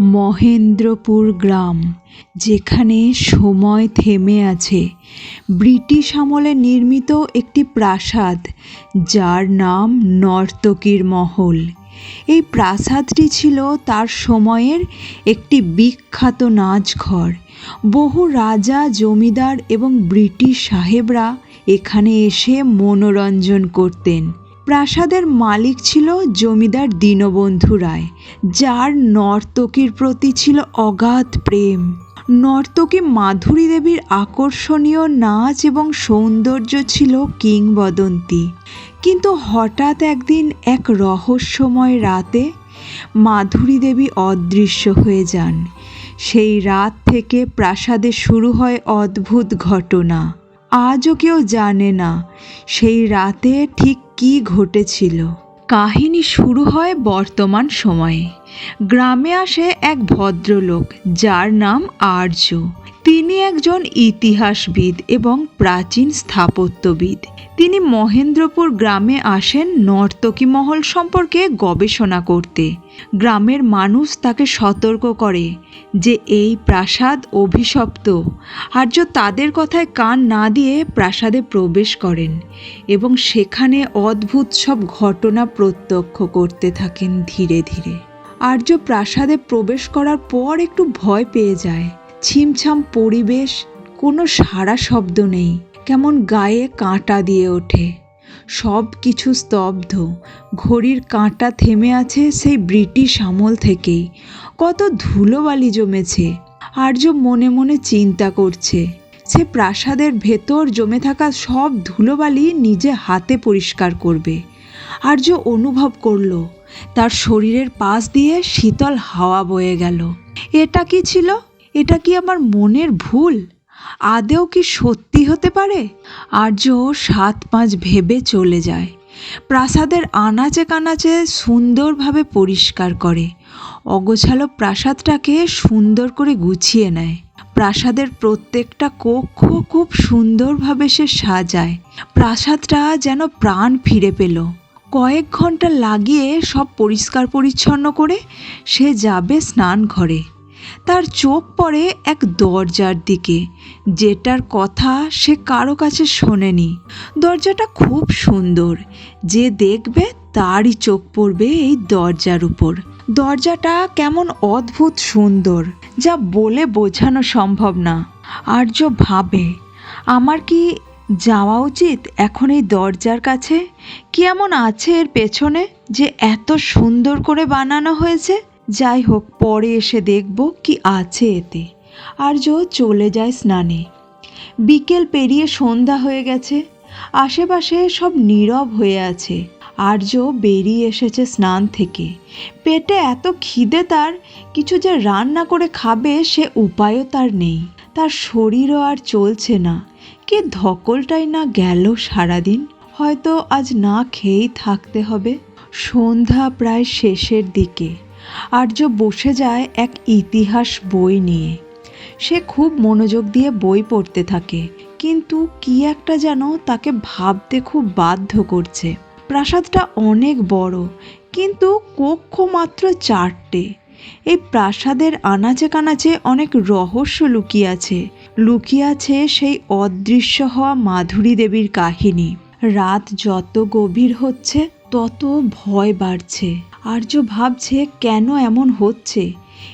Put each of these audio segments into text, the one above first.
মহেন্দ্রপুর গ্রাম, যেখানে সময় থেমে আছে। ব্রিটিশ আমলে নির্মিত একটি প্রাসাদ, যার নাম নর্তকীর মহল। এই প্রাসাদটি ছিল তার সময়ের একটি বিখ্যাত নাচঘর। বহু রাজা, জমিদার এবং ব্রিটিশ সাহেবরা এখানে এসে মনোরঞ্জন করতেন। প্রাসাদের মালিক ছিল জমিদার দীনবন্ধু রায়, যার নর্তকীর প্রতি ছিল অগাধ প্রেম। নর্তকী মাধুরী দেবীর আকর্ষণীয় নাচ এবং সৌন্দর্য ছিল কিংবদন্তি। কিন্তু হঠাৎ একদিন এক রহস্যময় রাতে মাধুরী দেবী অদৃশ্য হয়ে যান। সেই রাত থেকে প্রাসাদে শুরু হয় অদ্ভুত ঘটনা। আজও কেউ জানে না, সেই রাতে ঠিক কী ঘটেছিল? কাহিনী শুরু হয় বর্তমান সময়ে। গ্রামে আসে এক ভদ্রলোক যার নাম আর্য তিনি একজন ইতিহাসবিদ এবং প্রাচীন স্থাপত্যবিদ। তিনি মহেন্দ্রপুর গ্রামে আসেন নর্তকী মহল সম্পর্কে গবেষণা করতে। গ্রামের মানুষ তাকে সতর্ক করে যে এই প্রাসাদ অভিশপ্ত আর্য তাদের কথায় কান না দিয়ে প্রাসাদে প্রবেশ করেন এবং সেখানে অদ্ভুত সব ঘটনা প্রত্যক্ষ করতে থাকেন ধীরে ধীরে। আর্য প্রাসাদে প্রবেশ করার পর একটু ভয় পেয়ে যায়। ছিমছাম পরিবেশ, কোনো সারা শব্দ নেই। কেমন গায়ে কাঁটা দিয়ে ওঠে। সব কিছু স্তব্ধ। ঘড়ির কাঁটা থেমে আছে সেই ব্রিটিশ আমল থেকেই। কত ধুলোবালি জমেছে। আর্য মনে মনে চিন্তা করছে। সে প্রাসাদের ভেতর জমে থাকা সব ধুলোবালি নিজে হাতে পরিষ্কার করবে। আর্য অনুভব করল, তার শরীরের পাশ দিয়ে শীতল হাওয়া বয়ে গেল। এটা কি ছিল? এটা কি আমার মনের ভুল? আদেও কি সত্যি হতে পারে? আর্য সাত পাঁচ ভেবে চলে যায়। প্রাসাদের আনাচে কানাচে সুন্দরভাবে পরিষ্কার করে। অগোছালো প্রাসাদটাকে সুন্দর করে গুছিয়ে নেয়। প্রাসাদের প্রত্যেকটা কক্ষ খুব সুন্দরভাবে সে সাজায়। প্রাসাদটা যেন প্রাণ ফিরে পেল। কয়েক ঘণ্টা লাগিয়ে সব পরিষ্কার পরিচ্ছন্ন করে সে যাবে স্নান ঘরে তার চোখ পড়ে এক দরজার দিকে। যেটার কথা সে কারও কাছে শোনেনি। দরজাটা খুব সুন্দর। যে দেখবে তারই চোখ পড়বে এই দরজার উপর। দরজাটা কেমন অদ্ভুত সুন্দর, যা বলে বোঝানো সম্ভব না। আর্য ভাবে, আমার কি যাওয়া উচিত এখন এই দরজার কাছে? কি এমন আছে এর পেছনে যে এত সুন্দর করে বানানো হয়েছে? যাই হোক পরে এসে দেখব কি আছে এতে। আর আর্য চলে যায় স্নানে। বিকেল পেরিয়ে সন্ধ্যা হয়ে গেছে। আশেপাশে সব নীরব হয়ে আছে। আর্য বেরিয়ে এসেছে স্নান থেকে। পেটে এত খিদে তার, কিছু যে রান্না করে খাবে সে উপায়ও তার নেই। তার শরীরও আর চলছে না। কে ধকলটাই না গেল সারাদিন। হয়তো আজ না খেয়েই থাকতে হবে। সন্ধ্যা প্রায় শেষের দিকে। আর্য বসে যায় এক ইতিহাস বই নিয়ে। সে খুব মনোযোগ দিয়ে বই পড়তে থাকে, কিন্তু কি একটা যেন তাকে ভাবতে খুব বাধ্য করছে। প্রাসাদটা অনেক বড়, কিন্তু কক্ষ মাত্র চারটে। এই প্রাসাদের আনাচে কানাচে অনেক রহস্য লুকিয়ে আছে। লুকিয়ে আছে সেই অদৃশ্য হওয়া মাধুরী দেবীর কাহিনী। রাত যত গভীর হচ্ছে, তত ভয় বাড়ছে। আর্য ভাবছে কেন এমন হচ্ছে।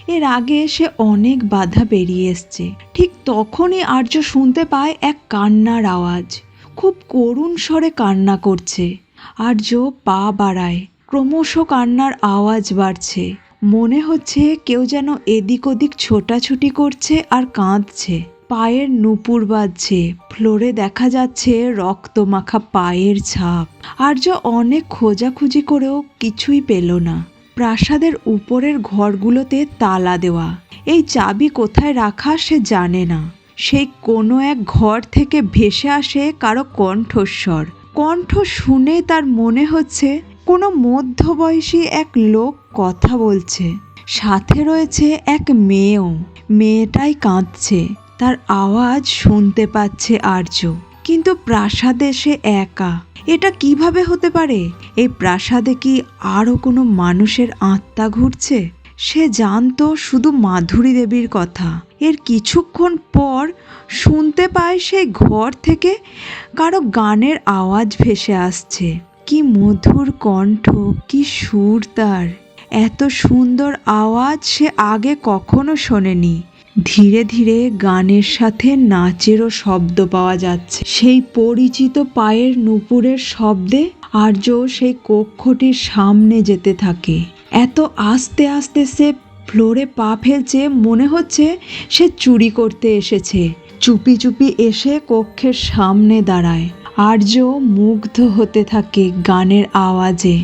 এর আগে সে অনেক বাধা পেরিয়ে এসছে। ঠিক তখনই আর্য শুনতে পায় এক কান্নার আওয়াজ। খুব করুণ স্বরে কান্না করছে। আর্য পা বাড়ায়। ক্রমশ কান্নার আওয়াজ বাড়ছে। মনে হচ্ছে কেউ যেন এদিক ওদিক ছোটাছুটি করছে আর কাঁদছে। পায়ের নুপুর বাজছে। ফ্লোরে দেখা যাচ্ছে রক্ত মাখা পায়ের ছাপ। আর্য অনেক খোঁজাখুঁজি করেও কিছুই পেল না। প্রাসাদের উপরের ঘরগুলোতে তালা দেওয়া। এই চাবি কোথায় রাখা সে জানে না। সেই কোনো এক ঘর থেকে ভেসে আসে কারও কণ্ঠস্বর। কণ্ঠ শুনে তার মনে হচ্ছে কোনো মধ্যবয়সী এক লোক কথা বলছে। সাথে রয়েছে এক মেয়েও। মেয়েটাই কাঁদছে। তার আওয়াজ শুনতে পাচ্ছে আর্য। কিন্তু প্রাসাদে সে একা। এটা কীভাবে হতে পারে? এই প্রাসাদে কি আরও কোনো মানুষের আত্মা ঘুরছে? সে জানতো শুধু মাধুরী দেবীর কথা। এর কিছুক্ষণ পর শুনতে পায় সেই ঘর থেকে কারও গানের আওয়াজ ভেসে আসছে। কি মধুর কণ্ঠ, কি সুর তার। এত সুন্দর আওয়াজ সে আগে কখনো শোনেনি। ধীরে ধীরে গানের সাথে নাচেরও শব্দ পাওয়া যাচ্ছে। সেই পরিচিত পায়ের নুপুরের শব্দে আর্য সেই কক্ষটির সামনে যেতে থাকে। এত আস্তে আস্তে সে ফ্লোরে পা ফেলছে, মনে হচ্ছে সে চুরি করতে এসেছে। চুপি চুপি এসে কক্ষের সামনে দাঁড়ায়। আর্য মুগ্ধ হতে থাকে গানের আওয়াজে।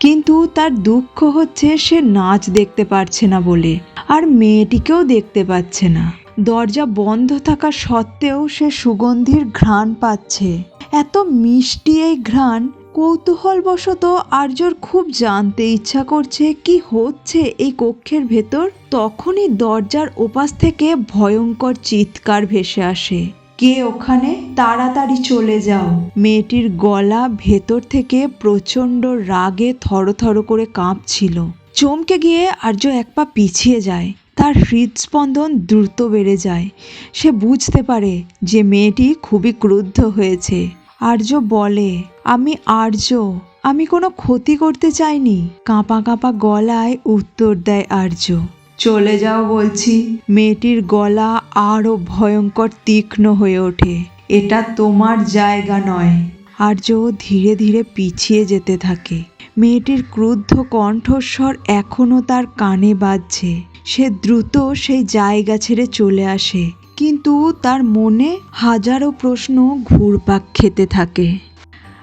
কিন্তু তার দুঃখ হচ্ছে সে নাচ দেখতে পারছে না বলে, আর মেয়েটিকেও দেখতে পাচ্ছে না। দরজা বন্ধ থাকা সত্ত্বেও সে সুগন্ধির ঘ্রাণ পাচ্ছে। এত মিষ্টি এই ঘ্রাণ, কৌতূহলবশত আর্যর খুব জানতে ইচ্ছা করছে কি হচ্ছে এই কক্ষের ভেতর। তখনই দরজার ওপাশ থেকে ভয়ঙ্কর চিৎকার ভেসে আসে। কে ওখানে তাড়াতাড়ি চলে যাও। মেয়েটির গলা ভেতর থেকে প্রচণ্ড রাগে থরথর করে কাঁপছিল। চমকে গিয়ে আর্য এক পা পিছিয়ে যায়। তার হৃদস্পন্দন দ্রুত বেড়ে যায়। সে বুঝতে পারে যে মেয়েটি খুবই ক্রুদ্ধ হয়েছে। আর্য বলে, আমি আর্য, আমি কোনো ক্ষতি করতে চাইনি। কাঁপা কাঁপা গলায় উত্তর দেয় আর্য। চলে যাও বলছি। মেয়েটির গলা আরও ভয়ঙ্কর তীক্ষ্ণ হয়ে ওঠে। এটা তোমার জায়গা নয়। আর্য ধীরে ধীরে পিছিয়ে যেতে থাকে। মেয়েটির ক্রুদ্ধ কণ্ঠস্বর এখনও তার কানে বাজছে। সে দ্রুত সেই জায়গা ছেড়ে চলে আসে। কিন্তু তার মনে হাজারো প্রশ্ন ঘুরপাক খেতে থাকে।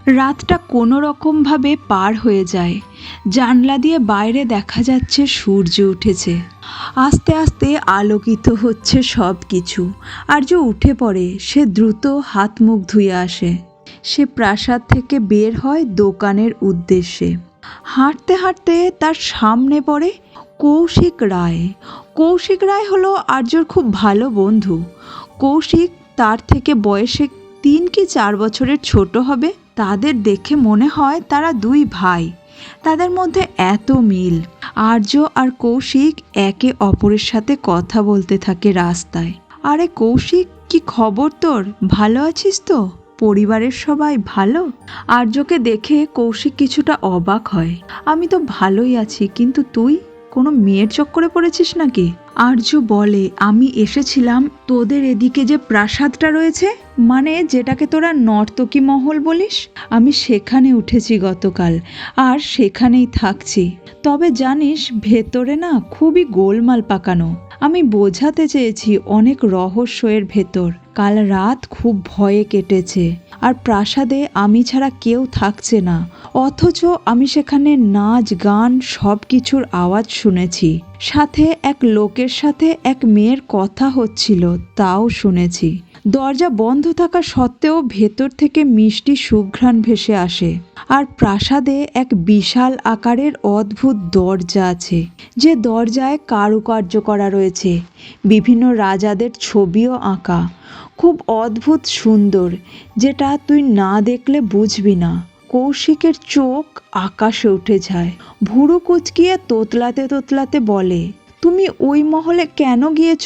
রাতটা কোনো রকমভাবে পার হয়ে যায়। জানলা দিয়ে বাইরে দেখা যাচ্ছে সূর্য উঠেছে। আস্তে আস্তে আলোকিত হচ্ছে সব কিছু আর্য উঠে পড়ে, সে দ্রুত হাত মুখ ধুয়ে আসে। সে প্রাসাদ থেকে বের হয় দোকানের উদ্দেশ্যে। হাঁটতে হাঁটতে তার সামনে পড়ে কৌশিক রায়। কৌশিক রায় হলো আর্যর খুব ভালো বন্ধু। কৌশিক তার থেকে বয়সে তিন কি চার বছরের ছোট হবে। তাদের দেখে মনে হয় তারা দুই ভাই। তাদের মধ্যে এত মিল। আর্য আর কৌশিক একে অপরের সাথে কথা বলতে থাকে রাস্তায়। আরে কৌশিক, কি খবর তোর? ভালো আছিস তো? পরিবারের সবাই ভালো? আর্যকে দেখে কৌশিক কিছুটা অবাক হয়। আমি তো ভালোই আছি, কিন্তু তুই? কোনো মেয়ের চক্করে পড়েছিস নাকি? আর্য বলে, আমি এসেছিলাম, তোদের এদিকে যে প্রাসাদটা রয়েছে? মানে যেটাকে তোরা নর্তকী মহল বলিস? আমি সেখানে উঠেছি গতকাল, আর সেখানেই থাকছি। তবে জানিস, ভেতরে না খুবই গোলমাল পাকানো। আমি বোঝাতে চেয়েছি অনেক রহস্য এর ভেতর। কাল রাত খুব ভয়ে কেটেছে। আর প্রাসাদে আমি ছাড়া কেউ থাকছে না। অথচ আমি সেখানে নাচ, গান সব কিছুর আওয়াজ শুনেছি। সাথে এক লোকের সাথে এক মেয়ের কথা হচ্ছিল, তাও শুনেছি। দরজা বন্ধ থাকা সত্ত্বেও ভেতর থেকে মিষ্টি সুঘ্রাণ ভেসে আসে। আর প্রাসাদে এক বিশাল আকারের অদ্ভুত দরজা আছে, যে দরজায় কারুকার্য করা রয়েছে। বিভিন্ন রাজাদের ছবিও আঁকা। খুব অদ্ভুত সুন্দর, যেটা তুই না দেখলে বুঝবি না। কৌশিকের চোখ আকাশে উঠে যায়। ভুরু কুচকিয়ে তোতলাতে তোতলাতে বলে, তুমি ওই মহলে কেন গিয়েছ?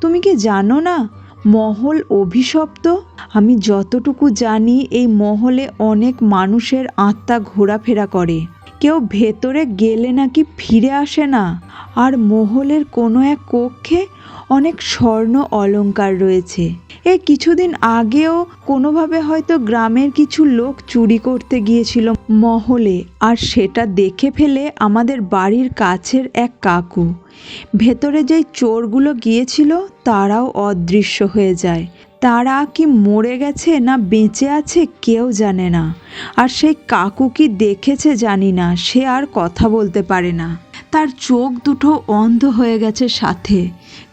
তুমি কি জানো না? মহল অভিশপ্ত। আমি যতটুকু জানি, এই মহলে অনেক মানুষের আত্মা ঘোরাফেরা করে। কেউ ভেতরে গেলে নাকি ফিরে আসে না। আর মহলের কোনো এক কক্ষে অনেক স্বর্ণ অলঙ্কার রয়েছে। এ কিছুদিন আগেও কোনোভাবে হয়তো গ্রামের কিছু লোক চুরি করতে গিয়েছিল মহলে, আর সেটা দেখে ফেলে আমাদের বাড়ির কাছের এক কাকু। ভেতরে যেই চোরগুলো গিয়েছিল, তারাও অদৃশ্য হয়ে যায়। তারা কি মরে গেছে না বেঁচে আছে কেউ জানে না। আর সেই কাকু কি দেখেছে জানি না, সে আর কথা বলতে পারে না। তার চোখ দুটো অন্ধ হয়ে গেছে সাথে।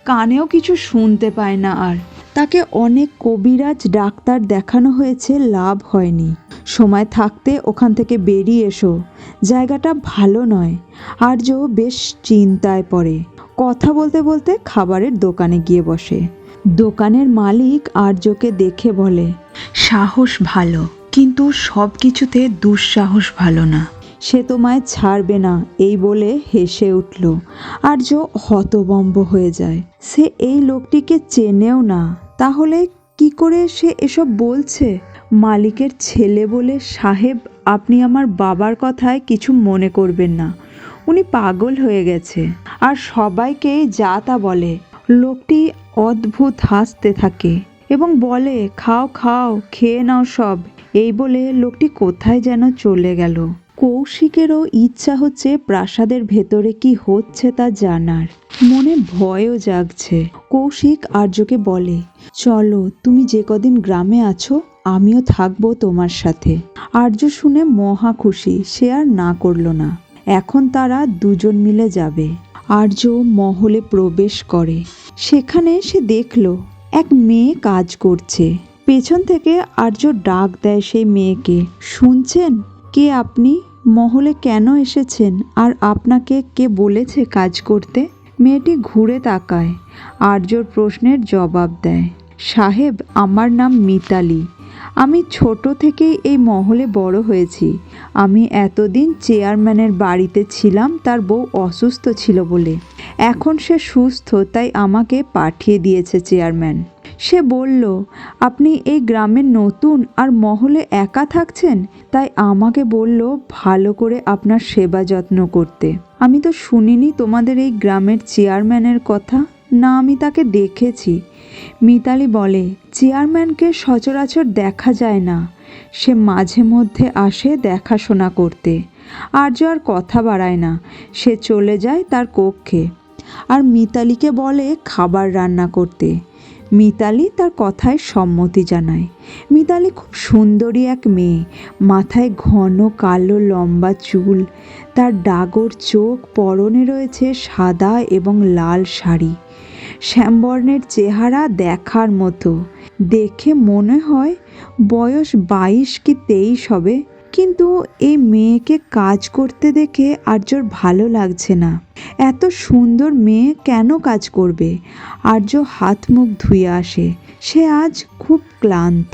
কানেও কিছু শুনতে পায় না আর। তাকে অনেক কবিরাজ ডাক্তার দেখানো হয়েছে, লাভ হয়নি। সময় থাকতে ওখান থেকে বেরিয়ে এসো। জায়গাটা ভালো নয়। আর্য বেশ চিন্তায় পড়ে। কথা বলতে বলতে খাবারের দোকানে গিয়ে বসে। দোকানের মালিক আর্যকে দেখে বলে, সাহস ভালো, কিন্তু সব কিছুতে দুঃসাহস ভালো না। সে তোমায় ছাড়বে না, এই বলে হেসে উঠল। আর্য হতবম্ব হয়ে যায়। সে এই লোকটিকে চেনেও না, তাহলে কি করে সে এসব বলছে? মালিকের ছেলে বলে, সাহেব, আপনি আমার বাবার কথায় কিছু মনে করবেন না। উনি পাগল হয়ে গেছে। আর সবাইকে যা তা বলে। লোকটি অদ্ভুত হাসতে থাকে এবং বলে, খাও খাও, খেয়ে নাও সব। এই বলে লোকটি কোথায় যেন চলে গেল। কৌশিকেরও ইচ্ছা হচ্ছে প্রাসাদের ভেতরে কি হচ্ছে তা জানার। মনে ভয়ও জাগছে। কৌশিক আর্যকে বলে, চলো, তুমি যে কদিন গ্রামে আছো, আমিও থাকব তোমার সাথে। আর্য শুনে মহা খুশি, সে আর না করল না। এখন তারা দুজন মিলে যাবে। আর্য মহলে প্রবেশ করে। সেখানে সে দেখল, এক মেয়ে কাজ করছে। পেছন থেকে আর্য ডাক দেয় সেই মেয়েকে, শুনছেন? কে আপনি? মহলে কেন এসেছেন? আর আপনাকে কে বলেছে কাজ করতে? মেয়েটি ঘুরে তাকায়, আর্যর প্রশ্নের জবাব দেয়, সাহেব, আমার নাম মিতালি। আমি ছোট থেকেই এই মহলে বড় হয়েছি। আমি এতদিন চেয়ারম্যানের বাড়িতে ছিলাম, তার বউ অসুস্থ ছিল বলে। এখন সে সুস্থ, তাই আমাকে পাঠিয়ে দিয়েছে চেয়ারম্যান। সে বলল, আপনি এই গ্রামের নতুন আর মহলে একা থাকছেন? তাই আমাকে বলল, ভালো করে আপনার সেবা যত্ন করতে। আমি তো শুনিনি তোমাদের এই গ্রামের চেয়ারম্যানের কথা। না, আমি তাকে দেখেছি। মিতালি বলে, চেয়ারম্যানকে সচরাচর দেখা যায় না। সে মাঝে মধ্যে আসে দেখাশোনা করতে। আর্য আর কথা বাড়ায় না। সে চলে যায় তার কক্ষে। আর মিতালিকে বলে, খাবার রান্না করতে। মিতালি তার কথায় সম্মতি জানায়। মিতালি খুব সুন্দরী এক মেয়ে। মাথায় ঘন কালো লম্বা চুল। তার ডাগর চোখ পরনে রয়েছে সাদা এবং লাল শাড়ি। শ্যামবর্ণের চেহারা দেখার মতো। দেখে মনে হয় বয়স বাইশ কি তেইশ হবে। কিন্তু এই মেয়েকে কাজ করতে দেখে আর্যর ভালো লাগছে না। এত সুন্দর মেয়ে কেন কাজ করবে? আর্য হাত মুখ ধুয়ে আসে। সে আজ খুব ক্লান্ত।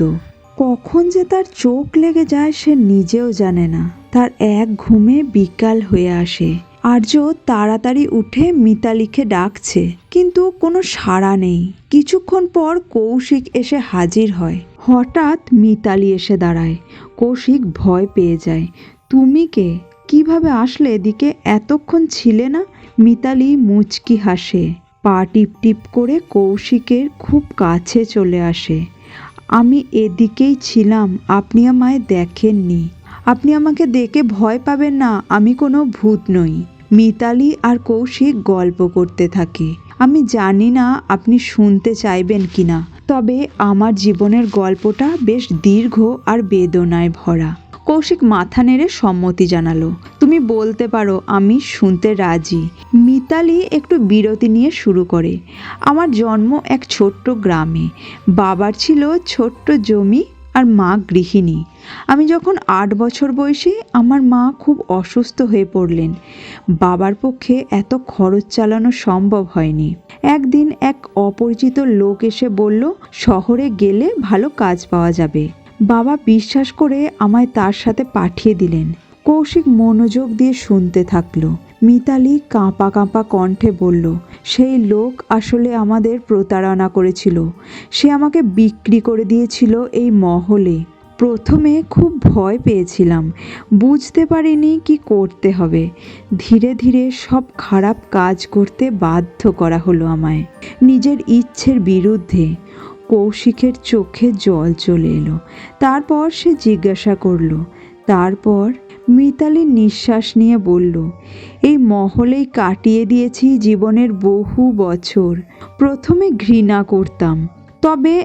কখন যে তার চোখ লেগে যায় সে নিজেও জানে না। তার এক ঘুমে বিকাল হয়ে আসে। আর্য তাড়াতাড়ি উঠে মিতালিকে ডাকছে। কিন্তু কোনো সাড়া নেই। কিছুক্ষণ পর কৌশিক এসে হাজির হয়। হঠাৎ মিতালি এসে দাঁড়ায়। কৌশিক ভয় পেয়ে যায়। তুমি কে? কীভাবে আসলে এদিকে? এতক্ষণ ছিলে না? মিতালি মুচকি হাসে। পা টিপ টিপ করে কৌশিকের খুব কাছে চলে আসে। আমি এদিকেই ছিলাম। আপনি আমায় দেখেননি। আপনি আমাকে দেখে ভয় পাবেন না। আমি কোনো ভূত নই। মিতালি আর কৌশিক গল্প করতে থাকে। আমি জানি না আপনি শুনতে চাইবেন কি না তবে আমার জীবনের গল্পটা বেশ দীর্ঘ আর বেদনায় ভরা। কৌশিক মাথা নেড়ে সম্মতি জানালো। তুমি বলতে পারো, আমি শুনতে রাজি। মিতালি একটু বিরতি নিয়ে শুরু করে। আমার জন্ম এক ছোট্ট গ্রামে। বাবার ছিল ছোট্ট জমি আর মা গৃহিণী। আমি যখন আট বছর বয়সে আমার মা খুব অসুস্থ হয়ে পড়লেন। বাবার পক্ষে এত খরচ চালানো সম্ভব হয়নি। একদিন এক অপরিচিত লোক এসে বলল, শহরে গেলে ভালো কাজ পাওয়া যাবে। বাবা বিশ্বাস করে আমায় তার সাথে পাঠিয়ে দিলেন। কৌশিক মনোযোগ দিয়ে শুনতে থাকল। মিতালি কাঁপা কাঁপা কণ্ঠে বলল, সেই লোক আসলে আমাদের প্রতারণা করেছিল। সে আমাকে বিক্রি করে দিয়েছিল এই মহলে। প্রথমে খুব ভয় পেয়েছিলাম। বুঝতে পারিনি কি করতে হবে। ধীরে ধীরে সব খারাপ কাজ করতে বাধ্য করা হলো আমায়, নিজের ইচ্ছের বিরুদ্ধে। কৌশিকের চোখে জল চলে এলো। তারপর সে জিজ্ঞাসা করল, তারপর মিতালি নিঃশ্বাস নিয়ে বলল, এই মহলেই কাটিয়ে দিয়েছি জীবনের বহু বছর। প্রথমে ঘৃণা করতাম, তবে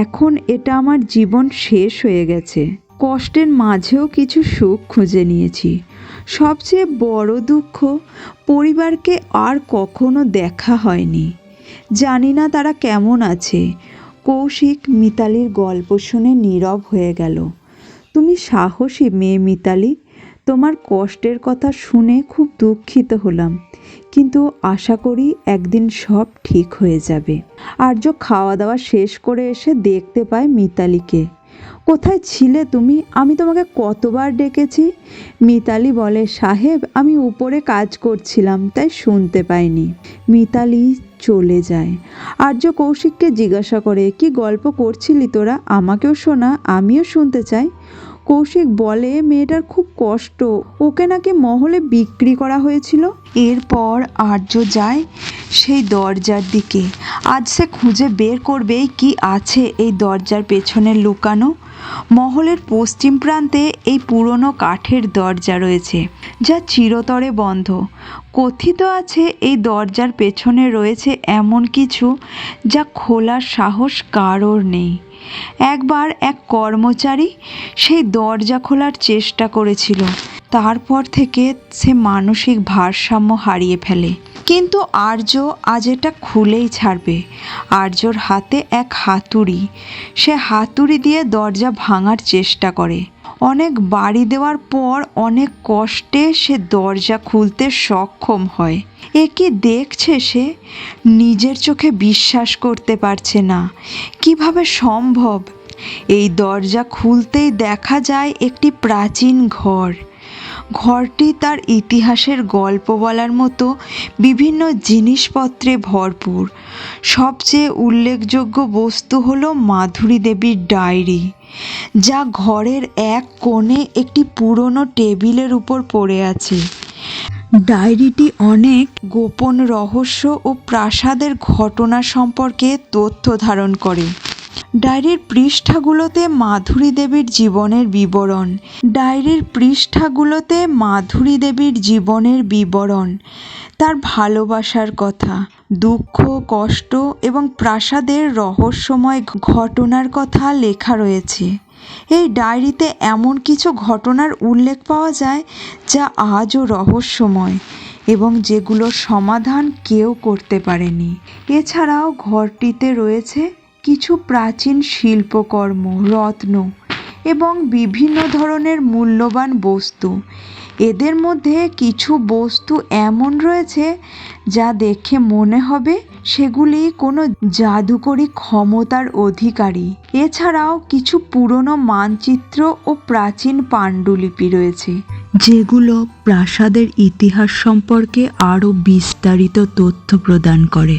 এখন এটা আমার জীবন শেষ হয়ে গেছে। কষ্টের মাঝেও কিছু সুখ খুঁজে নিয়েছি। সবচেয়ে বড় দুঃখ, পরিবারকে আর কখনো দেখা হয়নি। জানি না তারা কেমন আছে। কৌশিক মিতালির গল্প শুনে নীরব হয়ে গেল। তুমি সাহসী মেয়ে মিতালি তোমার কষ্টের কথা শুনে খুব দুঃখিত হলাম। কিন্তু আশা করি একদিন সব ঠিক হয়ে যাবে। আর্য খাওয়া দাওয়া শেষ করে এসে দেখতে পায় মিতালিকে। কোথায় ছিলে তুমি? আমি তোমাকে কতবার ডেকেছি? মিতালি বলে, সাহেব, আমি উপরে কাজ করছিলাম, তাই শুনতে পাইনি। মিতালি চলে যায়। আর্য কৌশিককে জিজ্ঞাসা করে, কি গল্প করছিলি তোরা? আমাকেও শোনা, আমিও শুনতে চাই। কৌশিক বলে, মেয়েটার খুব কষ্ট। ওকে নাকি মহলে বিক্রি করা হয়েছিল? এরপর আর্য যায় সেই দরজার দিকে। আজ সে খুঁজে বের করবে কি আছে এই দরজার পেছনে লুকানো। মহলের পশ্চিম প্রান্তে এই পুরনো কাঠের দরজা রয়েছে, যা চিরতরে বন্ধ। কথিত আছে, এই দরজার পেছনে রয়েছে এমন কিছু যা খোলার সাহস কারোর নেই। একবার এক কর্মচারী সেই দরজা খোলার চেষ্টা করেছিল। তারপর থেকে সে মানসিক ভারসাম্য হারিয়ে ফেলে। কিন্তু আর্য আজ এটা খুলেই ছাড়বে। আর্যর হাতে এক হাতুড়ি। সে হাতুড়ি দিয়ে দরজা ভাঙার চেষ্টা করে। অনেক বাড়ি দেওয়ার পর অনেক কষ্টে সে দরজা খুলতে সক্ষম হয়। এ কি দেখছে সে? নিজের চোখে বিশ্বাস করতে পারছে না। কীভাবে সম্ভব? এই দরজা খুলতেই দেখা যায় একটি প্রাচীন ঘর। ঘরটি তার ইতিহাসের গল্প বলার মতো বিভিন্ন জিনিসপত্রে ভরপুর। সবচেয়ে উল্লেখযোগ্য বস্তু হল মাধুরী দেবীর ডায়েরি, যা ঘরের এক কোণে একটি পুরনো টেবিলের উপর পড়ে আছে। ডায়েরিটি অনেক গোপন রহস্য ও প্রাসাদের ঘটনা সম্পর্কে তথ্য ধারণ করে। ডায়েরির পৃষ্ঠাগুলোতে মাধুরী দেবীর জীবনের বিবরণ। ডায়েরির পৃষ্ঠাগুলোতে মাধুরী দেবীর জীবনের বিবরণ। তার ভালোবাসার কথা, দুঃখ, কষ্ট এবং প্রাসাদের রহস্যময় ঘটনার কথা লেখা রয়েছে। এই ডায়েরিতে এমন কিছু ঘটনার উল্লেখ পাওয়া যায় যা আজও রহস্যময় এবং যেগুলোর সমাধান কেউ করতে পারেনি। এছাড়াও ঘরটিতে রয়েছে কিছু প্রাচীন শিল্পকর্ম, রত্ন এবং বিভিন্ন ধরনের মূল্যবান বস্তু। এদের মধ্যে কিছু বস্তু এমন রয়েছে যা দেখে মনে হবে সেগুলি কোনো জাদুকরী ক্ষমতার অধিকারী। এছাড়াও কিছু পুরনো মানচিত্র ও প্রাচীন পাণ্ডুলিপি রয়েছে, যেগুলো প্রাসাদের ইতিহাস সম্পর্কে আরও বিস্তারিত তথ্য প্রদান করে।